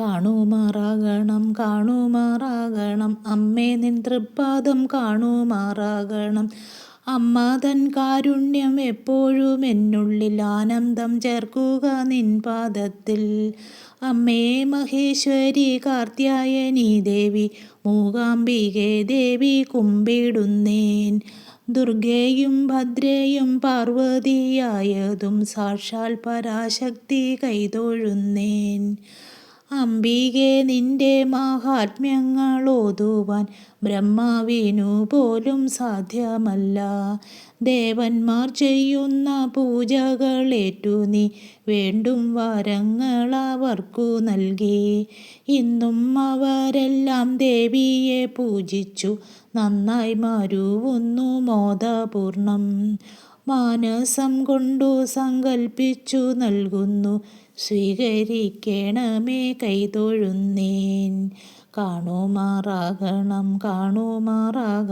കാണുമാറാകണം കാണുമാറാകണം. അമ്മേ നിൻ തൃപ്പാദം കാണുമാറാകണം. അമ്മ തൻ കാരുണ്യം എപ്പോഴും എന്നുള്ളിൽ ആനന്ദം ചേർക്കുക നിൻ പാദത്തിൽ. അമ്മേ മഹേശ്വരി കാർത്യായനി ദേവി മൂകാംബികെ ദേവി കുമ്പിടുന്നേൻ. ദുർഗയും ഭദ്രയും പാർവതിയായതും സാക്ഷാൽ പരാശക്തി കൈതൊഴുന്നേൻ. അംബികെ നിന്റെ മാഹാത്മ്യങ്ങളോതുവാൻ ബ്രഹ്മാവിനു പോലും സാധ്യമല്ല. ദേവന്മാർ ചെയ്യുന്ന പൂജകൾ ഏറ്റു നീ വേണ്ടും വരങ്ങൾ അവർക്കു നൽകി. ഇന്നും അവരെല്ലാം ദേവിയെ പൂജിച്ചു. നന്നായി മരുവുന്നു മോദപൂർണം. മാനസം കൊണ്ടു സങ്കൽപ്പിച്ചു നൽകുന്നു. സ്വീകരിക്കണമേ കൈതൊഴുന്നേൻ. കാണുമാറാകണം കാണുമാറാകണം